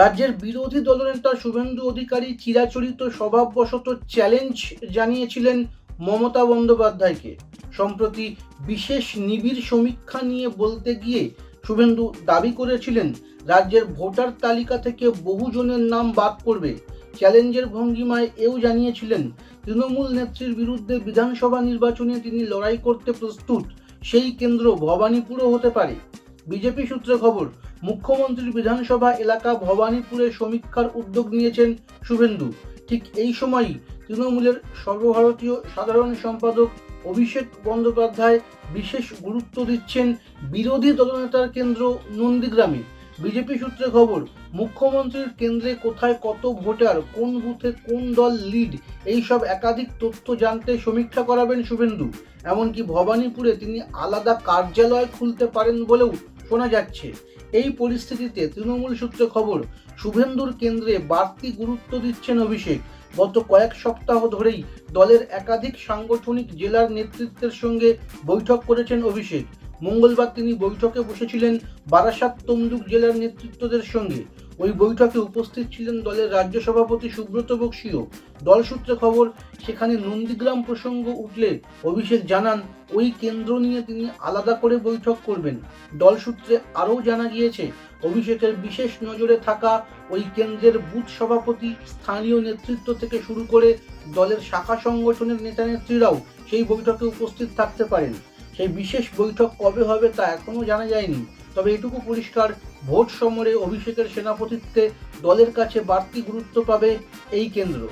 রাজ্যের বিরোধী দলনেতা শুভেন্দু অধিকারী চিরাচরিত স্বভাববশত চ্যালেঞ্জ জানিয়েছিলেন মমতা বন্দ্যোপাধ্যায়কে। সম্প্রতি বিশেষ নিবিড় সমীক্ষা নিয়ে বলতে গিয়ে শুভেন্দু দাবি করেছিলেন, রাজ্যের ভোটার তালিকা থেকে বহুজনের নাম বাদ পড়বে। চ্যালেঞ্জের ভঙ্গিমায় এও জানিয়েছিলেন, তৃণমূল নেত্রীর বিরুদ্ধে বিধানসভা নির্বাচনে তিনি লড়াই করতে প্রস্তুত, সেই কেন্দ্র ভবানীপুরও হতে পারে। বিজেপি সূত্রে খবর মুখ্যমন্ত্রীর বিধানসভা এলাকা ভবানীপুরে সমীক্ষার উদ্যোগ নিয়েছেন শুভেন্দু। ঠিক এই সময়ই তৃণমূলের সর্বভারতীয় সাধারণ সম্পাদক অভিষেক বন্দ্যোপাধ্যায় বিশেষ গুরুত্ব দিচ্ছেন বিরোধী দলনেতার কেন্দ্র নন্দীগ্রামে। বিজেপি সূত্রে খবর, মুখ্যমন্ত্রীর কেন্দ্রে কোথায় কত ভোটার, কোন বুথে কোন দল লিড এই সব একাধিক তথ্য জানতে সমীক্ষা করাবেন শুভেন্দু। এমনকি ভবানীপুরে তিনি আলাদা কার্যালয় খুলতে পারেন বলেও শোনা যাচ্ছে। এই পরিস্থিতিতে তৃণমূল সূত্রে খবর, শুভেন্দুর কেন্দ্রে বাড়তি গুরুত্ব দিচ্ছেন অভিষেক। গত কয়েক সপ্তাহ ধরেই দলের একাধিক সাংগঠনিক জেলার নেতৃত্বের সঙ্গে বৈঠক করেছেন অভিষেক। মঙ্গলবার তিনি বৈঠকে বসেছিলেন বারাসাত তমলুক জেলার নেতৃত্বদের সঙ্গে। ওই বৈঠকে উপস্থিত ছিলেন দলের রাজ্য সভাপতি সুব্রত বক্সিও। দল সূত্রে খবর, সেখানে নন্দীগ্রাম প্রসঙ্গ উঠলে অভিষেক জানান, ওই কেন্দ্র নিয়ে তিনি আলাদা করে বৈঠক করবেন। দল সূত্রে আরও জানা গিয়েছে, অভিষেকের বিশেষ নজরে থাকা ওই কেন্দ্রের বুথ সভাপতি স্থানীয় নেতৃত্ব থেকে শুরু করে দলের শাখা সংগঠনের নেতানেত্রীরাও সেই বৈঠকে উপস্থিত থাকতে পারেন। সেই বিশেষ বৈঠক কবে হবে তা এখনও জানা যায়নি। তবে এটুকু পরিষ্কার, ভোট সমরে অভিষেকের সেনাপতিত্বে দলের কাছে বাড়তি গুরুত্ব পাবে এই কেন্দ্র।